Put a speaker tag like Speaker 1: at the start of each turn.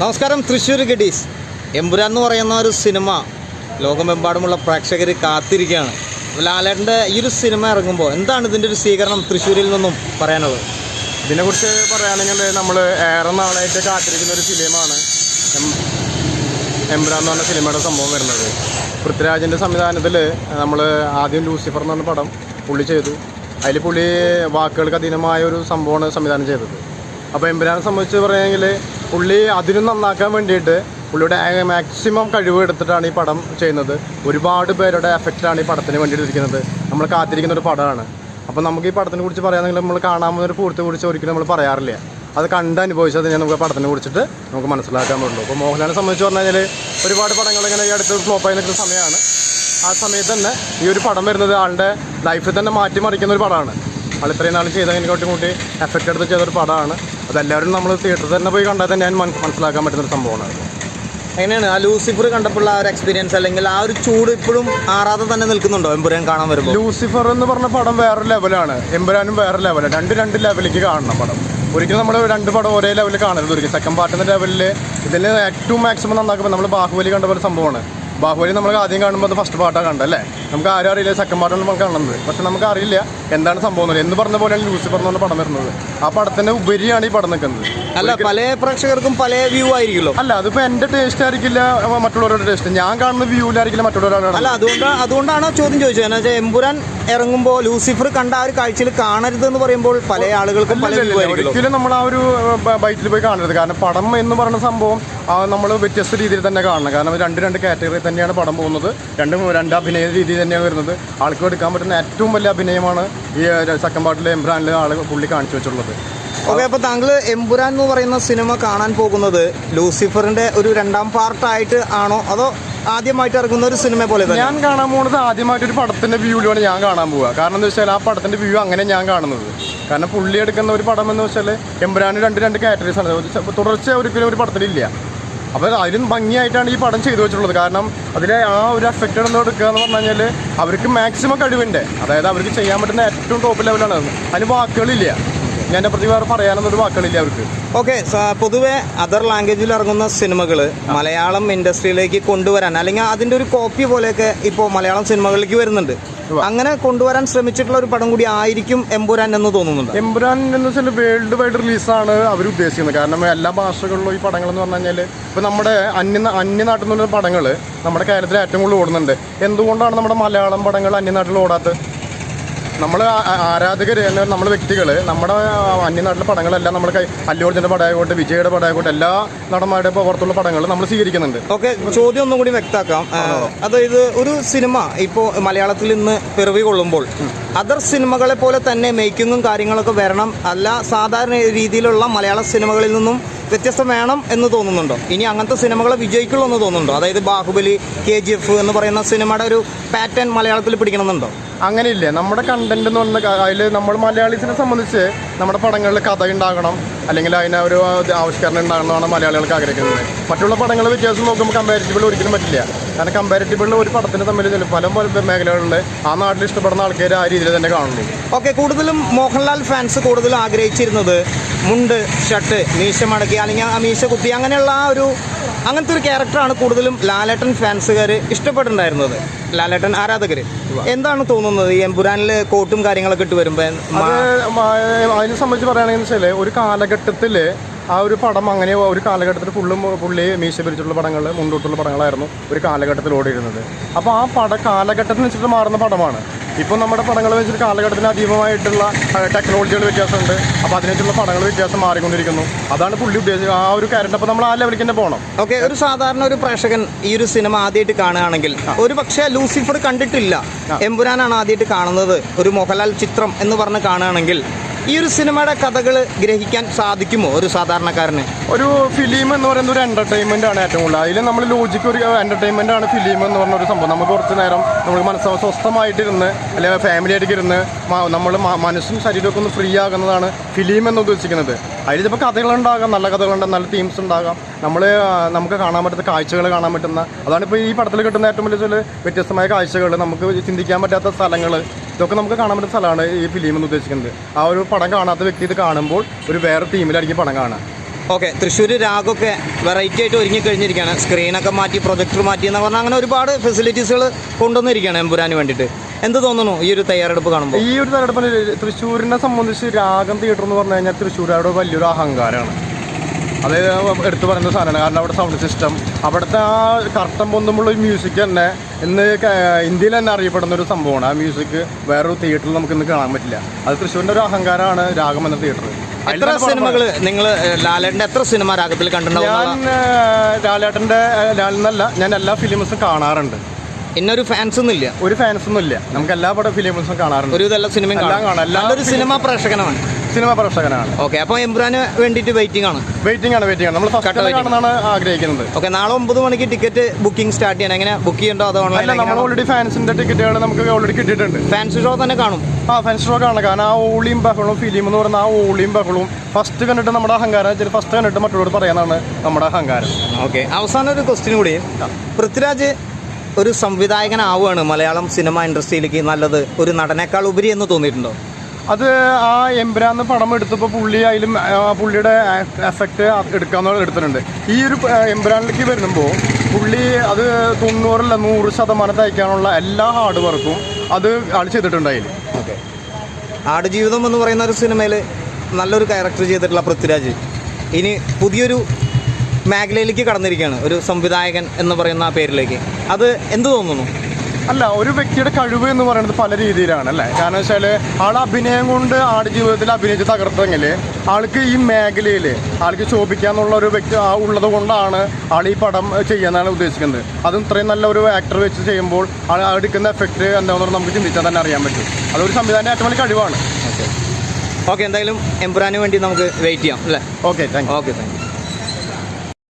Speaker 1: നമസ്കാരം തൃശ്ശൂർ ഗഡീസ്. എമ്പുരാൻ എന്ന് പറയുന്ന ഒരു സിനിമ ലോകമെമ്പാടുമുള്ള പ്രേക്ഷകർ കാത്തിരിക്കുകയാണ്. ലാലേട്ടന്റെ ഈ ഒരു സിനിമ ഇറങ്ങുമ്പോൾ എന്താണ് ഇതിന്റെ ഒരു സ്വീകരണം തൃശ്ശൂരിൽ നിന്നും പറയാനുള്ളത്?
Speaker 2: ഇതിനെക്കുറിച്ച് പറയുകയാണെങ്കിൽ നമ്മൾ ഏറെ നാളായിട്ട് കാത്തിരിക്കുന്ന ഒരു സിനിമയാണ് എംബ്രാൻ എന്ന് പറഞ്ഞ സിനിമയുടെ സംഭവം വരുന്നത്. പൃഥ്വിരാജിന്റെ സംവിധാനത്തിൽ നമ്മൾ ആദ്യം ലൂസിഫർ എന്ന് പറഞ്ഞ പടം പുള്ളി ചെയ്തു. അതിൽ പുള്ളി വാക്കുകൾക്ക് അധീനമായ ഒരു സംഭവമാണ് സംവിധാനം ചെയ്തത്. അപ്പോൾ എംബ്രാനെ സംബന്ധിച്ച് പറയുകയാണെങ്കിൽ പുള്ളി അതിനും നന്നാക്കാൻ വേണ്ടിയിട്ട് പുള്ളിയുടെ മാക്സിമം കഴിവ് എടുത്തിട്ടാണ് ഈ പടം ചെയ്യുന്നത്. ഒരുപാട് പേരുടെ എഫക്റ്റാണ് ഈ പടത്തിന് വേണ്ടിയിട്ട് ഇരിക്കുന്നത്. നമ്മൾ കാത്തിരിക്കുന്ന ഒരു പടമാണ്. അപ്പോൾ നമുക്ക് ഈ പടത്തിനെ കുറിച്ച് പറയാമെങ്കിൽ നമ്മൾ കാണാവുന്ന ഒരു പൂർത്തി കുറിച്ച് ഒരിക്കലും നമ്മൾ പറയാറില്ല. അത് കണ്ട് അനുഭവിച്ചത് ഞാൻ നമുക്ക് പടത്തിനെ കുറിച്ചിട്ട് നമുക്ക് മനസ്സിലാക്കാൻ പറ്റുള്ളൂ. അപ്പോൾ മോഹൻലാലിനെ സംബന്ധിച്ച് പറഞ്ഞു കഴിഞ്ഞാൽ ഒരുപാട് പടങ്ങൾ ഇങ്ങനെ ഈ അടുത്ത് ഫ്ലോപ്പായി നിൽക്കുന്ന സമയമാണ് ആ സമയത്ത് തന്നെ ഈ ഒരു പടം വരുന്നത് ആളുടെ ലൈഫിൽ തന്നെ മാറ്റിമറിക്കുന്ന ഒരു പടമാണ്. ആൾ ഇത്രയും നാളും ചെയ്തതിനെക്കാട്ടും കൂട്ടി എഫക്റ്റ് എടുത്ത് ചെയ്തൊരു പടമാണ്. അതെല്ലാവരും നമ്മൾ തിയേറ്ററിൽ തന്നെ പോയി കണ്ടാൽ തന്നെ ഞാൻ മനസ്സിലാക്കാൻ പറ്റുന്ന ഒരു സംഭവമാണ്.
Speaker 1: എങ്ങനെയാണ്? ആ ലൂസിഫർ കണ്ടപ്പോൾ ആ ഒരു എക്സ്പീരിയൻസ് അല്ലെങ്കിൽ ആ ഒരു ചൂട് ഇപ്പോഴും ആറാതെ തന്നെ നിൽക്കുന്നുണ്ടോ എമ്പുരാൻ കാണാൻ വരുമ്പോൾ
Speaker 2: ലൂസിഫർ എന്ന് പറഞ്ഞ പടം വേറെ ലെവലാണ് എമ്പുരാനും വേറെ ലെവലാണ് രണ്ട് രണ്ട് ലെവലിലേക്ക് കാണണം പടം. ഒരിക്കലും നമ്മൾ രണ്ട് പടം ഒരേ ലെവലിൽ കാണരുത്. ഒരിക്കലും സെക്കൻഡ് പാർട്ടിന്റെ ലെവലിൽ ഇതിൽ ഏറ്റവും മാക്സിമം നന്നാക്കുമ്പോൾ നമ്മൾ ബാഹുബലി കണ്ട പോലെ സംഭവമാണ്. ബാഹുബലി നമ്മൾ ആദ്യം കാണുമ്പോൾ അത് ഫസ്റ്റ് പാട്ടാണ് കണ്ടല്ലേ നമുക്ക് ആരും അറിയില്ല സെക്കൻഡ് പാട്ടാണ് നമ്മൾ കാണുന്നത്. പക്ഷെ നമുക്ക് അറിയില്ല എന്താണ് സംഭവം. എന്ന് പറഞ്ഞ പോലെയാണ് ലൂസിഫർ എന്ന് പറഞ്ഞ പടം വരുന്നത്. ആ പടത്തിന്റെ ഉപരിയാണ് ഈ പടം നിൽക്കുന്നത്.
Speaker 1: അല്ല പല പ്രേക്ഷകർക്കും പല വ്യൂ ആയിരിക്കുമല്ലോ.
Speaker 2: അല്ല അതിപ്പോ എന്റെ ടേസ്റ്റ് ആയിരിക്കില്ല മറ്റുള്ളവരുടെ ടേസ്റ്റ് ഞാൻ കാണുന്ന വ്യൂവിലായിരിക്കില്ല മറ്റുള്ളവരുടെ
Speaker 1: അല്ല അതുകൊണ്ട് അതുകൊണ്ടാണ് ചോദ്യം ചോദിച്ചത്? എമ്പുരാൻ ഇറങ്ങുമ്പോൾ ലൂസിഫർ കണ്ട ആ ഒരു കാഴ്ചയിൽ കാണരുത് എന്ന് പറയുമ്പോൾ പല ആളുകൾക്കും പല
Speaker 2: ഒരിക്കലും നമ്മൾ ആ ഒരു ബൈറ്റിൽ പോയി കാണരുത്. കാരണം പടം എന്ന് പറയുന്ന സംഭവം നമ്മൾ വ്യത്യസ്ത രീതിയിൽ തന്നെ കാണണം. കാരണം രണ്ട് രണ്ട് കാറ്റഗറി തന്നെയാണ് പടം പോകുന്നത്. രണ്ട് രണ്ട് അഭിനയ രീതി തന്നെയാണ് വരുന്നത്. ആൾക്ക് എടുക്കാൻ പറ്റുന്ന ഏറ്റവും വലിയ അഭിനയമാണ് ഈ സെക്കൻഡ് പാർട്ടിലെ എംബ്രാനിലെ ആൾ പുള്ളി കാണിച്ചു വെച്ചിട്ടുള്ളത്.
Speaker 1: ഓക്കെ അപ്പോൾ താങ്കൾ എംപുരാൻ എന്ന് പറയുന്ന സിനിമ കാണാൻ പോകുന്നത് ലൂസിഫറിന്റെ ഒരു രണ്ടാം പാർട്ടായിട്ട് ആണോ? അതോ ആദ്യമായിട്ട് ഇറങ്ങുന്ന ഒരു സിനിമ പോലെ
Speaker 2: ഞാൻ കാണാൻ പോകുന്നത് ആദ്യമായിട്ട് ഒരു പടത്തിന്റെ വ്യൂവിലാണ് ഞാൻ കാണാൻ പോവുക കാരണം എന്താ വെച്ചാൽ ആ പടത്തിന്റെ വ്യൂ അങ്ങനെ ഞാൻ കാണുന്നത്. കാരണം പുള്ളി എടുക്കുന്ന ഒരു പടം എന്ന് വെച്ചാൽ എംബ്രാന് രണ്ട് രണ്ട് കാറ്റഗറീസ് ആണ്. തുടർച്ച ഒരിക്കലും ഒരു പടത്തിലില്ല അപ്പോൾ അതിലും ഭംഗിയായിട്ടാണ് ഈ പടം ചെയ്തു വെച്ചിട്ടുള്ളത്. കാരണം അതിലെ ആ ഒരു എഫക്റ്റ് എന്ന് എടുക്കുക എന്ന് പറഞ്ഞു കഴിഞ്ഞാൽ അവർക്ക് മാക്സിമം കഴിവുണ്ട് അതായത് അവർക്ക് ചെയ്യാൻ പറ്റുന്ന ഏറ്റവും ടോപ്പ് ലെവലാണ് അത്. അതിന് വാക്കുകളില്ല. ഞാൻ എന്റെ പ്രതി വേറെ പറയാനൊന്നും ഒരു വാക്കുകളില്ല അവർക്ക്.
Speaker 1: ഓക്കെ പൊതുവെ അതർ ലാംഗ്വേജിൽ ഇറങ്ങുന്ന സിനിമകൾ മലയാളം ഇൻഡസ്ട്രിയിലേക്ക് കൊണ്ടുവരാൻ അല്ലെങ്കിൽ അതിന്റെ ഒരു കോപ്പി പോലെയൊക്കെ ഇപ്പോൾ മലയാളം സിനിമകളിലേക്ക് വരുന്നുണ്ട്. അങ്ങനെ കൊണ്ടുവരാൻ ശ്രമിച്ചിട്ടുള്ള ഒരു പടം കൂടി ആയിരിക്കും എമ്പുരാൻ എന്ന് തോന്നുന്നുണ്ട്?
Speaker 2: എംബ്രാൻ എന്ന് വെച്ചാൽ വേൾഡ് വൈഡ് റിലീസാണ് അവർ ഉദ്ദേശിക്കുന്നത്. കാരണം എല്ലാ ഭാഷകളിലും ഈ പടങ്ങൾ എന്ന് പറഞ്ഞു കഴിഞ്ഞാൽ ഇപ്പോൾ നമ്മുടെ അന്യ അന്യനാട്ടിൽ നിന്നുള്ള പടങ്ങൾ നമ്മുടെ കേരളത്തിൽ ഏറ്റവും കൂടുതൽ ഓടുന്നുണ്ട്. എന്തുകൊണ്ടാണ് നമ്മുടെ മലയാളം പടങ്ങൾ അന്യനാട്ടിൽ ഓടാത്തത്? നമ്മൾ ആരാധകർ നമ്മൾ വ്യക്തികൾ നമ്മുടെ അന്യനാട്ടിലെ പടങ്ങളെല്ലാം നമ്മൾ അല്ലു അർജുന്റെ പടമായിക്കോട്ടെ വിജയുടെ പടമായിക്കോട്ടെ എല്ലാ നടന്മാരുടെ പുറത്തുള്ള പടങ്ങൾ നമ്മൾ സ്വീകരിക്കുന്നുണ്ട്.
Speaker 1: ഓക്കെ ചോദ്യം ഒന്നും കൂടി വ്യക്തമാക്കാം. അതായത് ഒരു സിനിമ ഇപ്പോൾ മലയാളത്തിൽ ഇന്ന് പിറവി കൊള്ളുമ്പോൾ അതർ സിനിമകളെ പോലെ തന്നെ മേക്കിങ്ങും കാര്യങ്ങളൊക്കെ വരണം. അല്ല സാധാരണ രീതിയിലുള്ള മലയാള സിനിമകളിൽ നിന്നും വ്യത്യസ്തം വേണം എന്ന് തോന്നുന്നുണ്ടോ? ഇനി അങ്ങനത്തെ സിനിമകളെ വിജയിക്കുള്ളൂ എന്ന് തോന്നുന്നുണ്ടോ? അതായത് ബാഹുബലി കെ ജി എഫ് എന്ന് പറയുന്ന സിനിമയുടെ ഒരു പാറ്റേൺ മലയാളത്തിൽ പിടിക്കണമെന്നുണ്ടോ?
Speaker 2: അങ്ങനെയില്ല. നമ്മുടെ കണ്ടന്റ് എന്ന് പറഞ്ഞ അതിൽ നമ്മൾ മലയാളീസിനെ സംബന്ധിച്ച് നമ്മുടെ പടങ്ങളിൽ കഥ ഉണ്ടാകണം. അല്ലെങ്കിൽ അതിന് ഒരു ആവിഷ്കരണം ഉണ്ടാകണമെന്നാണ് മലയാളികൾക്ക് ആഗ്രഹിക്കുന്നത്. മറ്റുള്ള പടങ്ങൾ വ്യത്യാസം നോക്കുമ്പോൾ കമ്പാരിറ്റബിൾ ഒരിക്കലും പറ്റില്ല. കാരണം കമ്പാരിറ്റബിൾ ഒരു പടത്തിന് തമ്മിൽ പല മേഖലകളിൽ ആ നാട്ടിൽ ഇഷ്ടപ്പെടുന്ന ആൾക്കാർ ആ രീതിയിൽ തന്നെ കാണുള്ളൂ
Speaker 1: ഓക്കെ കൂടുതലും മോഹൻലാൽ ഫാൻസ് കൂടുതൽ ആഗ്രഹിച്ചിരുന്നത് മുണ്ട് ഷർട്ട് മീശ മടക്കി അല്ലെങ്കിൽ ആ മീശ കുത്തി അങ്ങനെയുള്ള ആ ഒരു അങ്ങനത്തെ ഒരു ക്യാരക്ടറാണ് കൂടുതലും ലാലേട്ടൻ ഫാൻസുകാർ ഇഷ്ടപ്പെട്ടിട്ടുണ്ടായിരുന്നത്. ലാലേട്ടൻ ആരാധകർ എന്താണ് തോന്നുന്നത് ഈ എമ്പുരാനിൽ കോട്ടും കാര്യങ്ങളൊക്കെ ഇട്ട് വരുമ്പോൾ
Speaker 2: അതിനെ സംബന്ധിച്ച് പറയുകയാണെങ്കിൽ വെച്ചാൽ ഒരു കാലഘട്ടത്തിൽ ആ ഒരു പടം അങ്ങനെ ഒരു കാലഘട്ടത്തിൽ ഫുള്ളും പുള്ളി മീശ പിരിച്ചുള്ള പടങ്ങൾ മുൻകൂട്ടുള്ള പടങ്ങളായിരുന്നു ഒരു കാലഘട്ടത്തിൽ ഓടിയിരുന്നത്. അപ്പോൾ ആ പട കാലഘട്ടത്തിന് വെച്ചിട്ട് മാറുന്ന പടമാണ്. ഇപ്പോൾ നമ്മുടെ പടങ്ങൾ വെച്ചിട്ട് കാലഘട്ടത്തിന് അതീതമായിട്ടുള്ള ടെക്നോളജികൾ വ്യത്യാസമുണ്ട്. അപ്പോൾ അതിനെച്ചുള്ള പടങ്ങൾ വ്യത്യാസം മാറിക്കൊണ്ടിരിക്കുന്നു. അതാണ് പുള്ളി ഉദ്ദേശിച്ചത്. ആ ഒരു കാരറ്റ് അപ്പോൾ നമ്മൾ ആ ലെവലിൽ തന്നെ പോകണം.
Speaker 1: ഓക്കെ ഒരു സാധാരണ ഒരു പ്രേക്ഷകൻ ഈ ഒരു സിനിമ ആദ്യമായിട്ട് കാണുകയാണെങ്കിൽ ഒരു പക്ഷേ ലൂസിഫർ കണ്ടിട്ടില്ല. എമ്പുരാനാണ് ആദ്യമായിട്ട് കാണുന്നത്. ഒരു മോഹൻലാൽ ചിത്രം എന്ന് പറഞ്ഞ് കാണുകയാണെങ്കിൽ ഈ ഒരു സിനിമയുടെ കഥകൾ ഗ്രഹിക്കാൻ സാധിക്കുമോ ഒരു സാധാരണക്കാരന്?
Speaker 2: ഒരു ഫിലിം എന്ന് പറയുന്ന ഒരു എന്റർടൈൻമെന്റ് ആണ് ഏറ്റവും കൂടുതൽ. അതിൽ നമ്മൾ ലോജിക്ക് ഒരു എന്റർടൈൻമെന്റ് ആണ് ഫിലിം എന്ന് പറഞ്ഞ ഒരു സംഭവം. നമുക്ക് കുറച്ച് നേരം നമ്മൾ മനസ്സ് സ്വസ്ഥമായിട്ടിരുന്ന് അല്ലെങ്കിൽ ഫാമിലി ആയിട്ട് ഇരുന്ന് നമ്മൾ മനസ്സും ശരീരമൊക്കെ ഒന്ന് ഫ്രീ ആകുന്നതാണ് ഫിലിം എന്ന് ഉദ്ദേശിക്കുന്നത്. അതിൽ ചിലപ്പോൾ കഥകളുണ്ടാകാം നല്ല കഥകളുണ്ടാകും നല്ല തീംസ് ഉണ്ടാകാം. നമ്മൾ നമുക്ക് കാണാൻ പറ്റുന്ന കാഴ്ചകൾ കാണാൻ പറ്റുന്ന അതാണ് ഇപ്പോൾ ഈ പടത്തിൽ കിട്ടുന്ന ഏറ്റവും വലിയ ചില വ്യത്യസ്തമായ കാഴ്ചകൾ നമുക്ക് ചിന്തിക്കാൻ പറ്റാത്ത സ്ഥലങ്ങൾ ഇതൊക്കെ നമുക്ക് കാണാൻ പറ്റുന്ന സ്ഥലമാണ് ഈ ഫിലിം എന്ന് ഉദ്ദേശിക്കുന്നത്. ആ ഒരു പടം കാണാത്ത വ്യക്തി ഇത് കാണുമ്പോൾ ഒരു വേറെ തീമിലായിരിക്കും പടം കാണുക.
Speaker 1: ഓക്കെ തൃശ്ശൂർ രാഗൊക്കെ വെറൈറ്റി ആയിട്ട് ഒരുങ്ങി കഴിഞ്ഞിരിക്കുകയാണ് സ്ക്രീനൊക്കെ മാറ്റി പ്രൊജക്ടർ മാറ്റി എന്ന് പറഞ്ഞാൽ അങ്ങനെ ഒരുപാട് ഫെസിലിറ്റീസുകൾ കൊണ്ടുവന്നിരിക്കുകയാണ് എമ്പുരാന് വേണ്ടിയിട്ട്. എന്ത് തോന്നുന്നു ഈ ഒരു തയ്യാറെടുപ്പ് കാണുമ്പോൾ
Speaker 2: ഈ ഒരു തയ്യാറെടുപ്പ് തൃശ്ശൂരിനെ സംബന്ധിച്ച് രാഗം തിയേറ്റർ എന്ന് പറഞ്ഞു കഴിഞ്ഞാൽ തൃശ്ശൂരുകാരുടെ വലിയൊരു അഹങ്കാരമാണ് അതായത് എടുത്തു പറയുന്ന സാധനമാണ്. കാരണം അവിടെ സൗണ്ട് സിസ്റ്റം അവിടുത്തെ ആ കർട്ടൻ പൊന്നുമുള്ള ഒരു മ്യൂസിക് തന്നെ ഇന്ന് ഇന്ത്യയിൽ തന്നെ അറിയപ്പെടുന്ന ഒരു സംഭവമാണ്. ആ മ്യൂസിക് വേറൊരു തിയേറ്ററിൽ നമുക്ക് ഇന്ന് കാണാൻ പറ്റില്ല. അത് തൃശ്ശൂരിന്റെ ഒരു അഹങ്കാരമാണ് രാഗം എന്ന തിയേറ്റർ
Speaker 1: എത്ര സിനിമകൾ നിങ്ങൾ ലാലേട്ടന്റെ എത്ര സിനിമ രാഗത്തിൽ കണ്ടിട്ടുണ്ടാവും
Speaker 2: ഞാൻ ലാലേട്ടന്റെ ലാലെന്നല്ല ഞാൻ എല്ലാ ഫിലിംസും കാണാറുണ്ട്.
Speaker 1: ഇന്നൊരു ഫാൻസ് ഒന്നുമില്ല
Speaker 2: ഒരു ഫാൻസ് ഒന്നും ഇല്ല. നമുക്ക് എല്ലാ പടം ഫിലിംസും കാണാറുണ്ട്.
Speaker 1: ഒരു ഇതെല്ലാം സിനിമയും കാണാം. നല്ലൊരു സിനിമ പ്രേക്ഷകനാണ്.
Speaker 2: സിനിമ പ്രേക്ഷകനാണ്.
Speaker 1: ഓക്കെ അപ്പോൾ എംബ്രാന് വേണ്ടിയിട്ട് വെയിറ്റിംഗ് ആണ്.
Speaker 2: വെയിറ്റിംഗ് ആണ് വെയിറ്റിംഗ് ആണ്. നമ്മൾ ഫസ്റ്റ് കാണണമെന്നാണ് ആഗ്രഹിക്കുന്നത്.
Speaker 1: ഓക്കെ നാളെ ഒമ്പത് മണിക്ക് ടിക്കറ്റ് ബുക്കിംഗ് സ്റ്റാർട്ട് ചെയ്യണം. എങ്ങനെ? ബുക്ക് ചെയ്യണ്ടോ അതോ
Speaker 2: ഓൺലൈൻ നമ്മൾ ഓൾറെഡി ഫാൻസിന്റെ ടിക്കറ്റുകൾ നമുക്ക് ഓൾറെഡി കിട്ടിയിട്ടുണ്ട്.
Speaker 1: ഫാൻസ് ഷോ തന്നെ കാണും.
Speaker 2: ആ ഫാൻസ് ഷോ കാണണം കാരണം ആ ഓളിയും ബഹളവും ഫിലിം എന്ന് പറയുന്ന ആ ഓളിയും ബഹളവും ഫസ്റ്റ് കണ്ടിട്ട് നമ്മുടെ അഹങ്കാരം ഫസ്റ്റ് കണ്ടിട്ട് മറ്റുള്ളവർ പറയാനാണ് നമ്മുടെ അഹങ്കാരം.
Speaker 1: ഓക്കെ അവസാനം ഒരു ക്വസ്റ്റ്യൻ കൂടി. പൃഥ്വിരാജ് ഒരു സംവിധായകനാവുകയാണ് മലയാളം സിനിമ ഇൻഡസ്ട്രിയിലേക്ക് നല്ലത്. ഒരു നടനേക്കാൾ ഉപരി എന്ന് തോന്നിയിട്ടുണ്ടോ?
Speaker 2: അത് ആ എംബ്രാന്ന് പടം എടുത്തപ്പോൾ പുള്ളി അതിലും പുള്ളിയുടെ എഫക്റ്റ് എടുക്കാന്ന് എടുത്തിട്ടുണ്ട്. ഈ ഒരു എംബ്രാനിലേക്ക് വരുമ്പോൾ പുള്ളി അത് തൊണ്ണൂറല്ല നൂറ് ശതമാനം തയ്ക്കാനുള്ള എല്ലാ ഹാർഡ് വർക്കും അത് ആൾ ചെയ്തിട്ടുണ്ട് അതിൽ
Speaker 1: ഓക്കെ. ആടുജീവിതം എന്ന് പറയുന്ന ഒരു സിനിമയിൽ നല്ലൊരു ക്യാരക്ടർ ചെയ്തിട്ടുള്ള പൃഥ്വിരാജ്. ഇനി പുതിയൊരു മേഖലയിലേക്ക് കടന്നിരിക്കുകയാണ് ഒരു സംവിധായകൻ എന്ന് പറയുന്ന ആ പേരിലേക്ക്. അത് എന്ത് തോന്നുന്നു?
Speaker 2: അല്ല ഒരു വ്യക്തിയുടെ കഴിവ് എന്ന് പറയുന്നത് പല രീതിയിലാണ് അല്ലേ? കാരണം വെച്ചാൽ ആൾ അഭിനയം കൊണ്ട് ആട് ജീവിതത്തിൽ അഭിനയിച്ച് തകർത്തെങ്കിൽ ആൾക്ക് ഈ മേഖലയിൽ ആൾക്ക് ശോഭിക്കാന്നുള്ള ഒരു വ്യക്തി ആ ഉള്ളത് കൊണ്ടാണ് ആൾ ഈ പടം ചെയ്യാനാണ് ഉദ്ദേശിക്കുന്നത്. അതും ഇത്രയും നല്ല ഒരു ആക്ടർ വെച്ച് ചെയ്യുമ്പോൾ ആൾ എടുക്കുന്ന എഫക്റ്റ് എന്താണെന്ന് നമുക്ക് ചിന്തിച്ചാൽ തന്നെ അറിയാൻ പറ്റും. അതൊരു സംവിധാനം ഏറ്റവും വലിയ കഴിവാണ്.
Speaker 1: ഓക്കെ. ഓക്കെ എന്തായാലും എംപുരാന് വേണ്ടി നമുക്ക് വെയിറ്റ് ചെയ്യാം അല്ലേ?
Speaker 2: Okay thank
Speaker 1: okay thank you